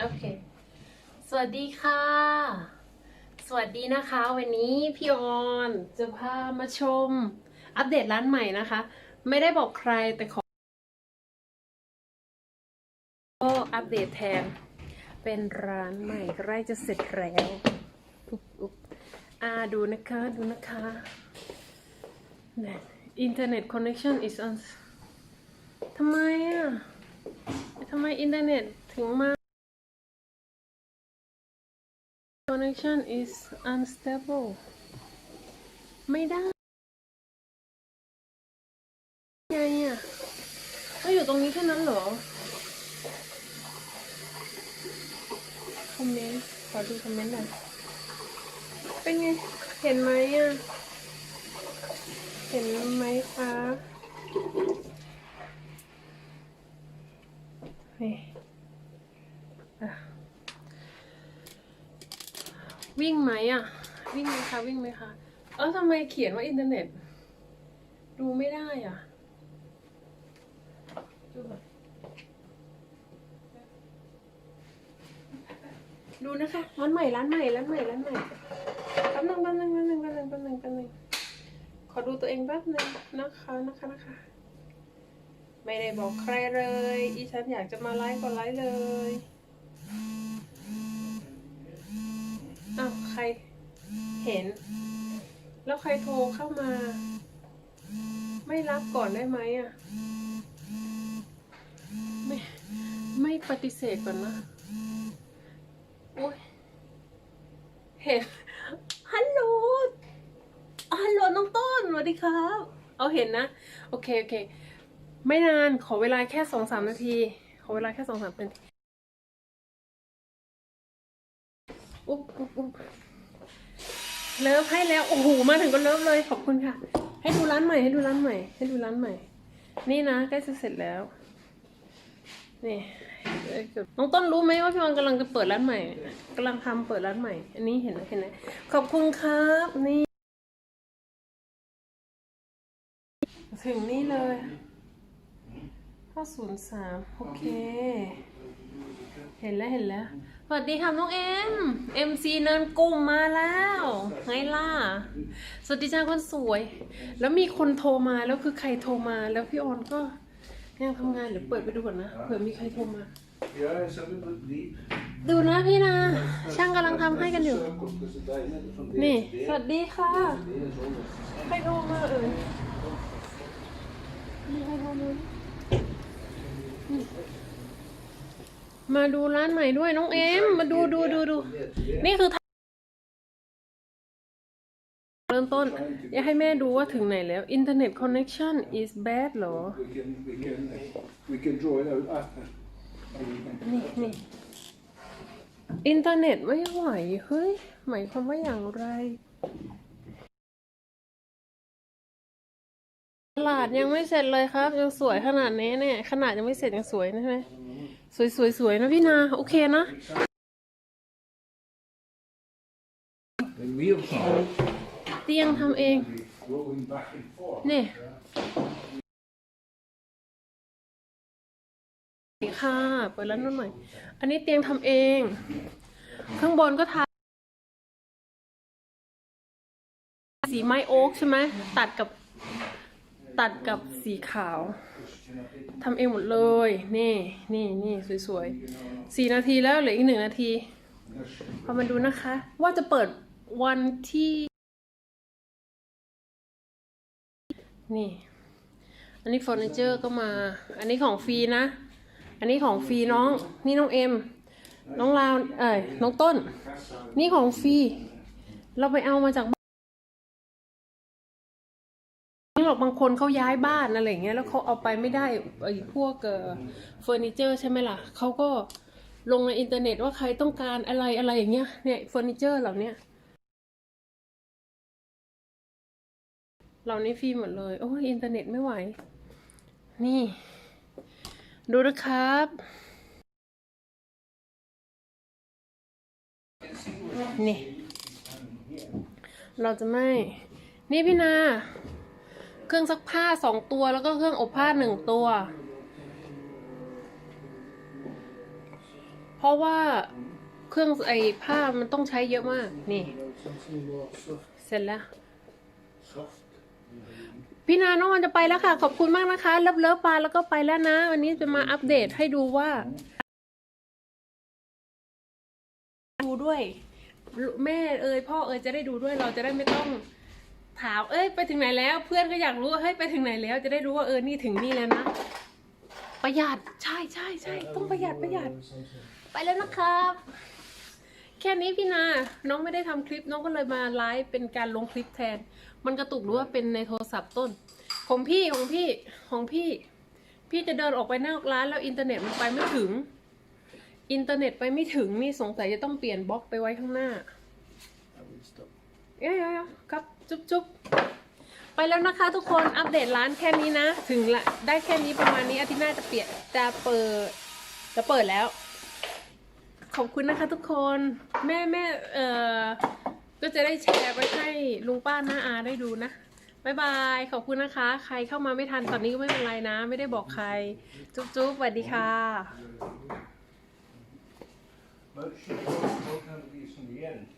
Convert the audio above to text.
โอเค สวัสดีค่ะ สวัสดีนะคะ วันนี้พี่ออนจะพามาชม อัปเดตร้านใหม่นะคะ ไม่ได้บอกใครแต่ขอก็อัปเดตแทน เป็นร้านใหม่ใกล้จะเสร็จแล้วอุ๊บอุ๊บอ่าดูนะคะดูนะคะอินเทอร์เน็ตคอนเน c t ชัน is on ทำไมอะ ทำไมอินเทอร์เน็ตถึงมา connection is unstable ไม่ได้ไงอะก็อยู่ตรงนี้แค่นั้นเหรอ คอมเมนต์ ขอดูคอมเมนต์หน่อย เป็นไง เห็นไหมอะ เห็นไหมคะนี่อะ วิ่งไหมอะ วิ่งไหมคะ วิ่งไหมคะ เออทำไมเขียนว่าอินเทอร์เน็ต ดูไม่ได้อะดูนดูนะคะร้านใหม่ร้านใหม่ร้านใหม่ร้านใหม่แป๊บนึงแป๊บนึงแป๊บนึงแป๊บนึงแป๊บนึงแป๊บนึงขอดูตัวเองแป๊บนึงนะคะนะคะนะคะ ไม่ได้บอกใครเลย อีฉันอยากจะมาไลฟ์ก็ไลฟ์เลย อ้าวใคร เห็น แล้วใครโทรเข้ามา ไม่รับก่อนได้ไหมอะ ไม่ไม่ปฏิเสธก่อนนะโอ้ยเห็นฮัลโหลฮัลโหลน้องต้นสวัสดีครับ เอาเห็นนะ โอเคโอเค ไม่นานขอเวลาแค่สองสามนาที ขอเวลาแค่สองสามนาทีอุ๊บอุ๊บอุ๊บ เลิฟให้แล้ว โอ้โห มาถึงก็เลิฟเลย ขอบคุณค่ะ ให้ดูร้านใหม่ ให้ดูร้านใหม่ ให้ดูร้านใหม่ นี่นะใกล้จะเสร็จแล้ว นี่เอ้ยน้องต้นรู้ไหมว่าพี่วันกำลังจะเปิดร้านใหม่กำลังทำเปิดร้านใหม่ อันนี้เห็นไหมเห็นไหมขอบคุณครับ นี่ ถึงนี่เลยห้าศูนย์สามโอเค เห็นแล้วเห็นแล้ว สวัสดีค่ะน้องเอ็มเอ็มซีเนินกลุ่มมาแล้วไงล่ะ สวัสดีจ้าคนสวย แล้วมีคนโทรมาแล้วคือใครโทรมาแล้วพี่ออนก็ยังทำงานเดี๋ยวเปิดไปดูก่อนนะเผื่อมีใครโทรมา Ja, jeg ser det lidt lige. ดูนะพี่นะ ช่างกำลังทำให้กันอยู่ Cirkel, så der er en af de นี่ funderer. สวัสดีค่ะ Det er sådan. ใครโทรมาเอ่ยมีใครโทรมานี่ มาดูร้านใหม่ด้วยน้องเอ็มมาดูดูดูดูนี่คือทางเริ่มต้น อยากให้แม่ดูว่าถึงไหนแล้ว Internet connection is bad เหรอ We can, we can, we can draw it out after. นี่นี่อินเทอร์เน็ตไม่ไหว เฮ้ย หมายความว่าอย่างไร ตลาดยังไม่เสร็จเลยครับ ยังสวยขนาดนี้เนี่ย ขนาดยังไม่เสร็จยังสวยนะใช่ไหม สวยสวยสวยนะพี่นา โอเคนะ En wheel song. เตียงทำเอง Rolling back and forth. นี่นี่ค่ะ เปิดร้านนู่นหน่อย อันนี้เตียงทำเอง ข้างบนก็ทาสีไม้โอ๊กใช่ไหม ตัดกับ ตัดกับสีขาวทำเองหมดเลย นี่นี่นี่สวยๆสี่นาทีแล้วเหลืออีกหนึ่งนาทีพอมาดูนะคะ ว่าจะเปิดวันที่ นี่ อันนี้เฟอร์นิเจอร์ก็มา อันนี้ของฟรีนะ อันนี้ของฟรีน้อง นี่น้องเอ็ม น้องลาว เอ้ยน้องต้น นี่ของฟรีเราไปเอามาจาก บานนี่หรอกบางคนเขาย้ายบ้านอะไรอย่างเงี้ยแล้วเขาเอาไปไม่ได้ไอ้พวกเฟอร์นิเจอร์ใช่ไหมล่ะเขาก็ลงในอินเทอร์เน็ตว่าใครต้องการอะไรอะไรอย่างเงี้ยเนี่ยเฟอร์นิเจอร์เหล่านี้เหล่านี้ฟรีหมดเลย โอ้ยอินเทอร์เน็ตไม่ไหว นี่ ดูนะครับนี่ เราจะไม่ นี่พี่นา เครื่องซักผ้าสองตัวแล้วก็เครื่องอบผ้าหนึ่งตัว เพราะว่าเครื่องไอ้ผ้ามันต้องใช้เยอะมาก นี่ เสร็จแล้ว พี่นาน้องวันจะไปแล้วค่ะ ขอบคุณมากนะคะ เลิฟเลิฟปลาแล้วก็ไปแล้วนะ วันนี้จะมาอัปเดตให้ดูว่า ดูด้วย แม่เอ่ยพ่อเอ่ยจะได้ดูด้วยเราจะได้ไม่ต้อง ถามเอ้ยไปถึงไหนแล้ว เพื่อนก็อยากรู้ว่าเฮ้ยไปถึงไหนแล้ว จะได้รู้ว่าเออนี่ถึงนี่แล้วนะประหยัดใช่ใช่ใช่ต้องประหยัดประหยัด ไปแล้วนะครับ แค่นี้พี่นา น้องไม่ได้ทำคลิปน้องก็เลยมาไลฟ์เป็นการลงคลิปแทน มันกระตุกหรือว่าเป็นในโทรศัพท์ต้น ของพี่ของพี่ของพี่ พี่จะเดินออกไปนอกร้านแล้วอินเทอร์เน็ตมันไปไม่ถึง อินเทอร์เน็ตไปไม่ถึงนี่สงสัยจะต้องเปลี่ยนบล็อกไปไว้ข้างหน้า I will stop. เอ้ยๆครับ จุ๊บจุ๊บไปแล้วนะคะทุกคนอัปเดตร้านแค่นี้นะ ถึงละได้แค่นี้ประมาณนี้อาทิตย์หน้าจะเปลี่ยนจะเปิด จะเปิดแล้ว ขอบคุณนะคะทุกคนแม่แม่เอ่อก็จะได้แชร์ไปให้ลุงป้าน้าอาได้ดูนะบายบายขอบคุณนะคะ ใครเข้ามาไม่ทันตอนนี้ก็ไม่เป็นไรนะ ไม่ได้บอกใคร จุ๊บจุ๊บสวัสดีค่ะ But she won't have these in the end.